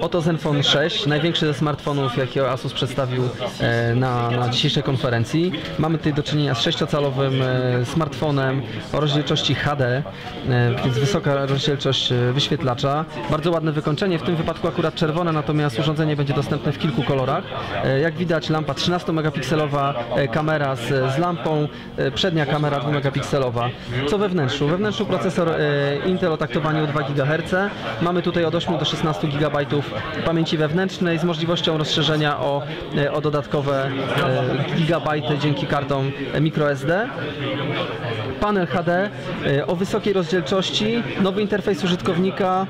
Oto Zenfone 6, największy ze smartfonów, jakiego Asus przedstawił e, na, na dzisiejszej konferencji. Mamy tutaj do czynienia z 6-calowym e, smartfonem o rozdzielczości HD, e, więc wysoka rozdzielczość e, wyświetlacza. Bardzo ładne wykończenie, w tym wypadku akurat czerwone, natomiast urządzenie będzie dostępne w kilku kolorach. E, Jak widać lampa 13-megapikselowa, e, kamera z, z lampą, e, przednia kamera 2-megapikselowa. Co we wnętrzu? We wnętrzu procesor e, Intel o taktowaniu 2 GHz. Mamy tutaj od 8 do 16 GB pamięci wewnętrznej z możliwością rozszerzenia o, e, o dodatkowe e, gigabajty dzięki kartom microSD. Panel HD e, o wysokiej rozdzielczości, nowy interfejs użytkownika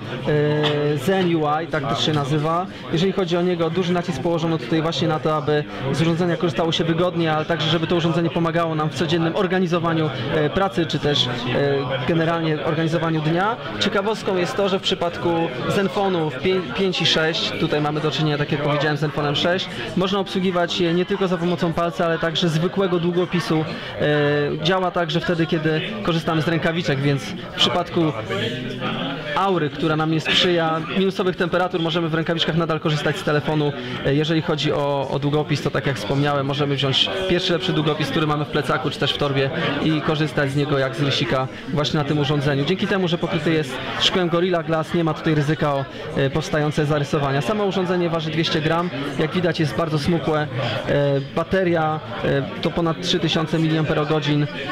Zen UI, tak też się nazywa. Jeżeli chodzi o niego, duży nacisk położono tutaj właśnie na to, aby z urządzenia korzystało się wygodnie, ale także żeby to urządzenie pomagało nam w codziennym organizowaniu pracy, czy też generalnie organizowaniu dnia. Ciekawostką jest to, że w przypadku Zenfonów 5 i 6, tutaj mamy do czynienia, tak jak powiedziałem, z Zenfonem 6, można obsługiwać je nie tylko za pomocą palca, ale także zwykłego długopisu. E, Działa także wtedy, kiedy korzystamy z rękawiczek, więc w przypadku aury, która nam nie sprzyja, minusowych temperatur, możemy w rękawiczkach nadal korzystać z telefonu. E, Jeżeli chodzi o, o długopis, to tak jak wspomniałem, możemy wziąć pierwszy lepszy długopis, który mamy w plecaku, czy też w torbie i korzystać z niego jak z rysika właśnie na tym urządzeniu. Dzięki temu, że pokryty jest szkłem Gorilla Glass, nie ma tutaj ryzyka o e, powstające zarysowania. Samo urządzenie waży 200 gram, jak widać jest bardzo smukłe. E, Bateria e, to ponad 3000 mAh,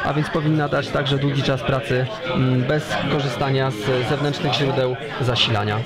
a więc powinna dać także długi czas pracy mm, bez korzystania z zewnętrznych źródeł zasilania.